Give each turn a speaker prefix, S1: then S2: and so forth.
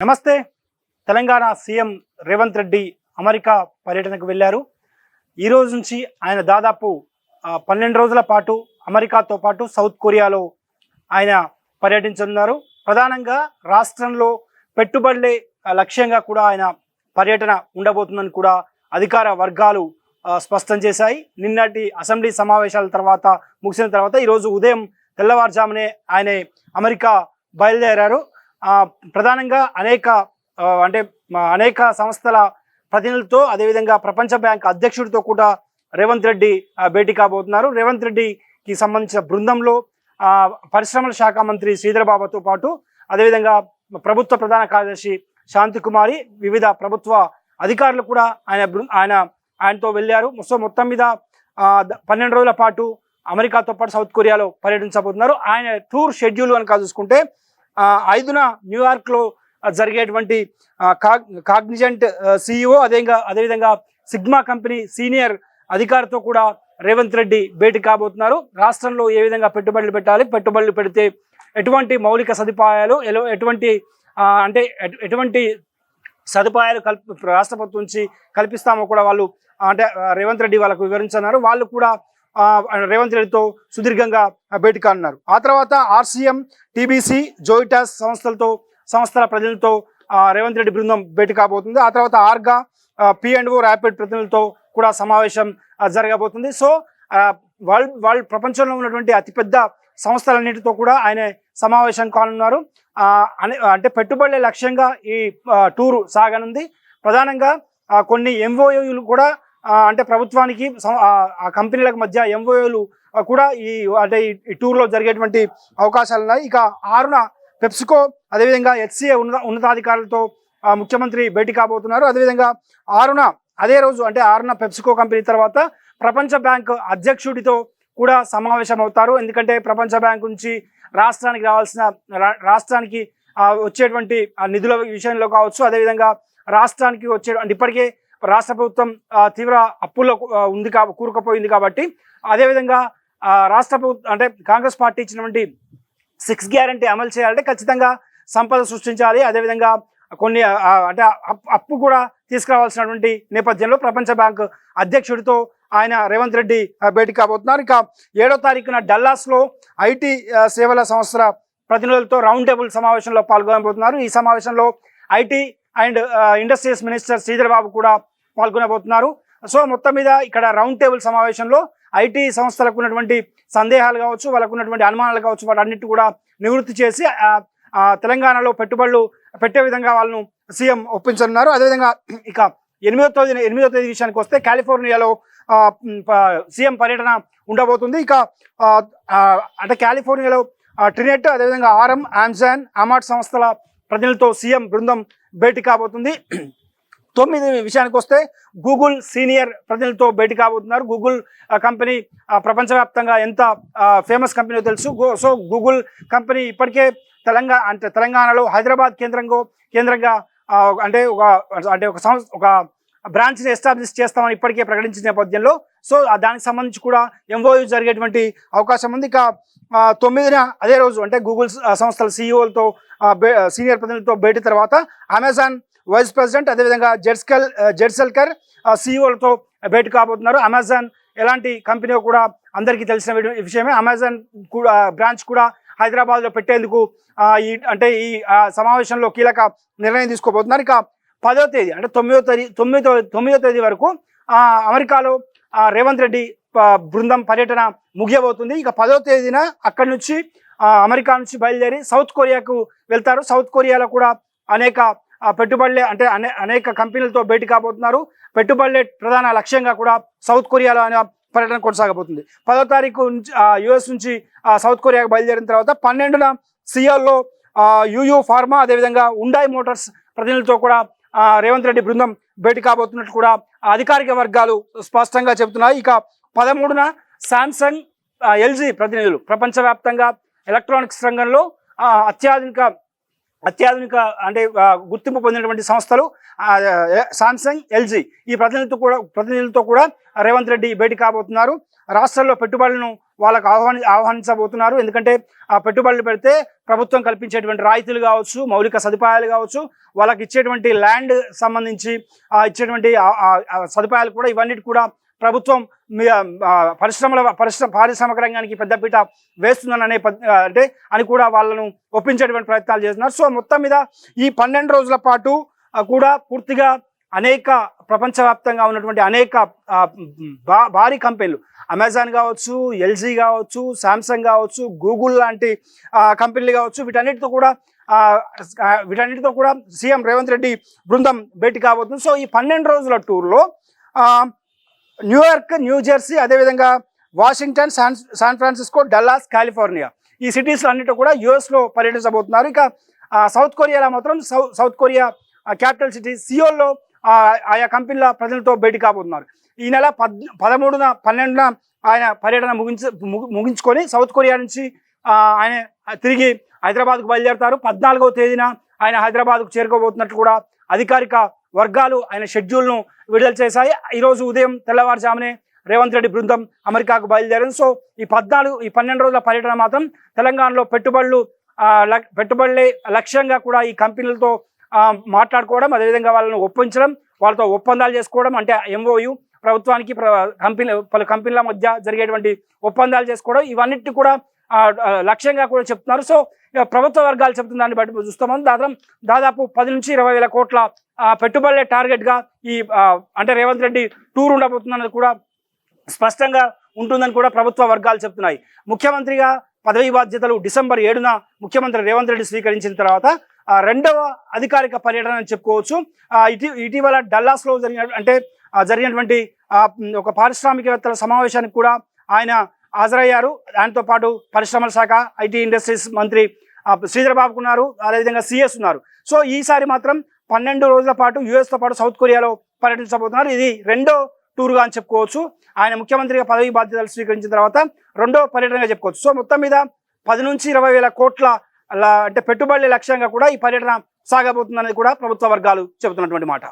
S1: నమస్తే. Telangana CM Revanth Reddy America పర్యటనకు వెళ్ళారు. ఈ రోజు నుంచి ఆయన దాదాపు పన్నెండు రోజుల పాటు అమెరికాతో పాటు సౌత్ కొరియాలో ఆయన పర్యటించనున్నారు. ప్రధానంగా రాష్ట్రంలో పెట్టుబడులే లక్ష్యంగా కూడా ఆయన పర్యటన ఉండబోతుందని కూడా అధికార వర్గాలు స్పష్టం చేశాయి. నిన్నటి అసెంబ్లీ సమావేశాల తర్వాత ముగిసిన తర్వాత ఈరోజు ఉదయం తెల్లవారుజామునే ఆయన అమెరికా బయలుదేరారు. ప్రధానంగా అనేక అంటే అనేక సంస్థల ప్రతినిధులతో అదేవిధంగా ప్రపంచ బ్యాంక్ అధ్యక్షుడితో కూడా రేవంత్ రెడ్డి భేటీ కాబోతున్నారు. రేవంత్ రెడ్డికి సంబంధించిన బృందంలో పరిశ్రమల శాఖ మంత్రి శ్రీధర్ బాబాతో పాటు అదేవిధంగా ప్రభుత్వ ప్రధాన కార్యదర్శి శాంతి కుమారి వివిధ ప్రభుత్వ అధికారులు కూడా ఆయన ఆయన ఆయనతో వెళ్ళారు. సో మొత్తం మీద పన్నెండు రోజుల పాటు అమెరికాతో పాటు సౌత్ కొరియాలో పర్యటించబోతున్నారు. ఆయన టూర్ షెడ్యూల్ కనుక చూసుకుంటే ఐదున న్యూయార్క్లో జరిగేటువంటి కాగ్ కాగ్నిజెంట్ సిఇఓ అదేవిధంగా అదేవిధంగా సిగ్మా కంపెనీ సీనియర్ అధికారితో కూడా రేవంత్ రెడ్డి భేటీ కాబోతున్నారు. రాష్ట్రంలో ఏ విధంగా పెట్టుబడులు పెట్టాలి పెట్టుబడులు పెడితే ఎటువంటి మౌలిక సదుపాయాలు ఎలో- ఎటువంటి అంటే ఎటువంటి సదుపాయాలు కల్పి రాష్ట్ర ప్రభుత్వం నుంచి కల్పిస్తామో కూడా వాళ్ళు అంటే రేవంత్ రెడ్డి వాళ్ళకు వివరించన్నారు వాళ్ళు కూడా రేవంత్ రెడ్డితో సుదీర్ఘంగా భేటీ కానున్నారు. ఆ తర్వాత ఆర్సీఎం టీబీసీ జోయిటాస్ సంస్థలతో సంస్థల ప్రజలతో రేవంత్ రెడ్డి బృందం భేటీ కాబోతుంది. ఆ తర్వాత ఆర్గా పి అండ్ ఓ ర్యాపిడ్ ప్రతినిధులతో కూడా సమావేశం జరగబోతుంది. సో వరల్డ్ వరల్డ్ ప్రపంచంలో ఉన్నటువంటి అతిపెద్ద సంస్థలన్నిటితో కూడా ఆయన సమావేశం కానున్నారు. అనే- అంటే పెట్టుబడుల లక్ష్యంగా ఈ టూరు సాగనుంది. ప్రధానంగా కొన్ని ఎంఓయూలు కూడా అంటే ప్రభుత్వానికి ఆ కంపెనీలకు మధ్య ఎంఓఏలు కూడా ఈ అంటే ఈ- టూర్లో జరిగేటువంటి అవకాశాలు ఉన్నాయి. ఇక ఆరున పెప్సికో అదేవిధంగా హెచ్సిఏ ఉన్నత ఉన్నతాధికారులతో ముఖ్యమంత్రి భేటీ కాబోతున్నారు. అదేవిధంగా ఆరున అదే రోజు అంటే ఆరున పెప్సికో కంపెనీ తర్వాత ప్రపంచ బ్యాంక్ అధ్యక్షుడితో కూడా సమావేశం అవుతారు ఎందుకంటే ప్రపంచ బ్యాంక్ నుంచి రాష్ట్రానికి రావాల్సిన రా- రాష్ట్రానికి వచ్చేటువంటి నిధుల విషయంలో కావచ్చు. అదేవిధంగా రాష్ట్రానికి వచ్చే అంటే ఇప్పటికే రాష్ట్ర ప్రభుత్వం తీవ్ర అప్పుల్లో ఉంది కా కూరుకుపోయింది కాబట్టి అదేవిధంగా రాష్ట్ర ప్రభుత్వం అంటే కాంగ్రెస్ పార్టీ ఇచ్చినటువంటి సిక్స్ గ్యారంటీ అమలు చేయాలంటే ఖచ్చితంగా సంపద సృష్టించాలి. అదేవిధంగా కొన్ని అంటే అప్పు కూడా తీసుకురావాల్సినటువంటి నేపథ్యంలో ప్రపంచ బ్యాంక్ అధ్యక్షుడితో ఆయన రేవంత్ రెడ్డి భేటీ కాబోతున్నారు. ఇక ఏడో తారీఖున డల్లాస్లో ఐటీ సేవల సంస్థల ప్రతినిధులతో రౌండ్ టేబుల్ సమావేశంలో పాల్గొనబోతున్నారు. ఈ సమావేశంలో IT and industries minister Sridhar Babu కూడా పాల్గొనబోతున్నారు. సో మొత్తం మీద ఇక్కడ రౌండ్ టేబుల్ సమావేశంలో ఐటీ సంస్థలకు ఉన్నటువంటి సందేహాలు కావచ్చు వాళ్ళకు ఉన్నటువంటి అనుమానాలు కావచ్చు వాటన్నిటి కూడా నివృత్తి చేసి తెలంగాణలో పెట్టుబడులు పెట్టే విధంగా వాళ్ళను సీఎం ఒప్పించనున్నారు. అదేవిధంగా ఇక ఎనిమిదో తేదీ ఎనిమిదో తేదీ విషయానికి వస్తే కాలిఫోర్నియాలో సీఎం పర్యటన ఉండబోతుంది. ఇక అంటే కాలిఫోర్నియాలో ట్రినెట్ అదేవిధంగా ఆర్ఎం ఆమ్జాన్ అమాట్ సంస్థల ప్రతినిధులతో సీఎం బృందం భేటీ కాబోతుంది. తొమ్మిది విషయానికి వస్తే గూగుల్ సీనియర్ ప్రతినిధులతో భేటీ కాబోతున్నారు. గూగుల్ కంపెనీ ప్రపంచవ్యాప్తంగా ఎంత ఫేమస్ కంపెనీయో తెలుసు. గో- సో గూగుల్ కంపెనీ ఇప్పటికే తెలంగాణ అంటే తెలంగాణలో హైదరాబాద్ కేంద్రంగా కేంద్రంగా అంటే ఒక అంటే ఒక సంస్థ ఒక బ్రాంచ్ని ఎస్టాబ్లిష్ చేస్తామని ఇప్పటికే ప్రకటించిన నేపథ్యంలో. సో దానికి సంబంధించి కూడా ఎంఓయూ జరిగేటువంటి అవకాశం ఉంది. ఇక తొమ్మిదిన అదే రోజు అంటే గూగుల్ సంస్థల సీఈఓలతో సీనియర్ ప్రతినిధులతో భేటీ తర్వాత అమెజాన్ వైస్ ప్రెసిడెంట్ అదేవిధంగా జెడ్స్కెల్ జెడ్సెల్కర్ సీఈఓలతో భేటీ కాబోతున్నారు. అమెజాన్ ఎలాంటి కంపెనీ కూడా అందరికీ తెలిసిన విషయమే. అమెజాన్ కూడా బ్రాంచ్ కూడా హైదరాబాద్లో పెట్టేందుకు ఈ అంటే ఈ సమావేశంలో కీలక నిర్ణయం తీసుకోబోతున్నారు. ఇక పదో తేదీ అంటే తొమ్మిదో తేదీ తొమ్మిదో తొమ్మిదో తేదీ వరకు అమెరికాలో రేవంత్ రెడ్డి బృందం పర్యటన ముగియబోతుంది. ఇక పదో తేదీన అక్కడి నుంచి అమెరికా నుంచి బయలుదేరి సౌత్ కొరియాకు వెళ్తారు. సౌత్ కొరియాలో కూడా అనేక పెట్టుబడులే అంటే అనే అనేక కంపెనీలతో భేటీ కాబోతున్నారు. పెట్టుబడులే ప్రధాన లక్ష్యంగా కూడా సౌత్ కొరియాలో అనే పర్యటన కొనసాగబోతుంది. పదో తారీఖు నుంచి యుఎస్ నుంచి సౌత్ కొరియాకు బయలుదేరిన తర్వాత పన్నెండున సియాల్లో యూయూ ఫార్మా అదేవిధంగా ఉండాయ్ మోటార్స్ ప్రతినిధులతో కూడా రేవంత్ రెడ్డి బృందం భేటీ కాబోతున్నట్టు కూడా అధికారిక వర్గాలు స్పష్టంగా చెబుతున్నాయి. ఇక పదమూడున శాంసంగ్ ఎల్జీ ప్రతినిధులు ప్రపంచవ్యాప్తంగా ఎలక్ట్రానిక్స్ రంగంలో అత్యాధునిక అత్యాధునిక అంటే గుర్తింపు పొందినటువంటి సంస్థలు సామ్సంగ్ ఎల్జీ ఈ ప్రతినిధులతో కూడా ప్రతినిధులతో కూడా రేవంత్ రెడ్డి భేటీ కాబోతున్నారు రాష్ట్రాల్లో పెట్టుబడులను వాళ్ళకు ఆహ్వాని ఆహ్వానించబోతున్నారు. ఎందుకంటే ఆ పెట్టుబడులు పెడితే ప్రభుత్వం కల్పించేటువంటి రాయితీలు కావచ్చు మౌలిక సదుపాయాలు కావచ్చు వాళ్ళకి ఇచ్చేటువంటి ల్యాండ్ సంబంధించి ఇచ్చేటువంటి సదుపాయాలు కూడా ఇవన్నిటి కూడా ప్రభుత్వం మీ- పరిశ్రమల పరిశ్రమ పారిశ్రామిక రంగానికి పెద్దపీట వేస్తుందని అనే అంటే అని కూడా వాళ్ళను ఒప్పించేటువంటి ప్రయత్నాలు చేస్తున్నారు. సో మొత్తం మీద ఈ పన్నెండు రోజుల పాటు కూడా పూర్తిగా అనేక ప్రపంచవ్యాప్తంగా ఉన్నటువంటి అనేక భా భారీ కంపెనీలు అమెజాన్ కావచ్చు ఎల్జీ కావచ్చు శాంసంగ్ కావచ్చు గూగుల్ లాంటి కంపెనీలు కావచ్చు వీటన్నిటితో కూడా వీటన్నిటితో కూడా సీఎం రేవంత్ రెడ్డి బృందం భేటీ కాబోతుంది. సో ఈ పన్నెండు రోజుల టూర్లో న్యూయార్క్ న్యూ జెర్సీ అదేవిధంగా Washington San San Francisco Dallas California. ఈ సిటీస్ అన్నిటి కూడా యుఎస్లో పర్యటించబోతున్నారు. ఇక సౌత్ కొరియాలో మాత్రం సౌ సౌత్ కొరియా క్యాపిటల్ సిటీ సియోల్లో ఆ, ఆయా కంపెనీల ప్రజలతో భేటీ కాబోతున్నారు. ఈ నెల పద్ పదమూడున పన్నెండున ఆయన పర్యటన ముగించ ముగించుకొని సౌత్ కొరియా నుంచి ఆయన తిరిగి హైదరాబాద్కు బయలుదేరుతారు. పద్నాలుగవ తేదీన ఆయన హైదరాబాద్కు చేరుకోబోతున్నట్టు కూడా అధికారిక వర్గాలు ఆయన షెడ్యూల్ను విడుదల చేశాయి. ఈరోజు ఉదయం తెల్లవారుజామునే రేవంత్ రెడ్డి బృందం అమెరికాకు బయలుదేరింది. సో ఈ పద్నాలుగు ఈ పన్నెండు రోజుల పర్యటన మాత్రం తెలంగాణలో పెట్టుబడులు పెట్టుబడులే లక్ష్యంగా కూడా ఈ కంపెనీలతో మాట్లాడుకోవడం అదేవిధంగా వాళ్ళని ఒప్పించడం వాళ్ళతో ఒప్పందాలు చేసుకోవడం అంటే ఎంఓయు ప్రభుత్వానికి కంపెనీ పలు కంపెనీల మధ్య జరిగేటువంటి ఒప్పందాలు చేసుకోవడం ఇవన్నిటి కూడా లక్ష్యంగా కూడా చెప్తున్నారు. సో ప్రభుత్వ వర్గాలు చెప్తున్న దాన్ని బట్టి చూస్తామని దాదాపు దాదాపు పది నుంచి ఇరవై వేల కోట్ల పెట్టుబడులే టార్గెట్గా ఈ అంటే రేవంత్ రెడ్డి టూర్ ఉండబోతుందన్నది కూడా స్పష్టంగా ఉంటుందని కూడా ప్రభుత్వ వర్గాలు చెప్తున్నాయి ముఖ్యమంత్రిగా పదవి బాధ్యతలు డిసెంబర్ ఏడున ముఖ్యమంత్రి రేవంత్ రెడ్డి స్వీకరించిన తర్వాత రెండవ అధికారిక పర్యటన అని చెప్పుకోవచ్చు. ఇటీ ఇటీవల డల్లాస్లో జరిగిన అంటే జరిగినటువంటి ఒక పారిశ్రామికవేత్తల సమావేశానికి కూడా ఆయన హాజరయ్యారు. దాంతో పాటు పరిశ్రమల శాఖ ఐటీ ఇండస్ట్రీస్ మంత్రి ఆ, శ్రీధర్ బాబుకు ఉన్నారు. అదేవిధంగా సిఎస్ ఉన్నారు. సో ఈసారి మాత్రం పన్నెండు రోజుల పాటు యుఎస్తో పాటు సౌత్ కొరియాలో పర్యటించబోతున్నారు. ఇది రెండో టూర్గా అని చెప్పుకోవచ్చు. ఆయన ముఖ్యమంత్రిగా పదవి బాధ్యతలు స్వీకరించిన తర్వాత రెండో పర్యటనగా చెప్పుకోవచ్చు. సో మొత్తం మీద పది నుంచి ఇరవై వేల కోట్ల అలా అంటే పెట్టుబడుల లక్ష్యంగా కూడా ఈ పర్యటన సాగబోతుందనేది కూడా ప్రభుత్వ వర్గాలు చెబుతున్నటువంటి మాట.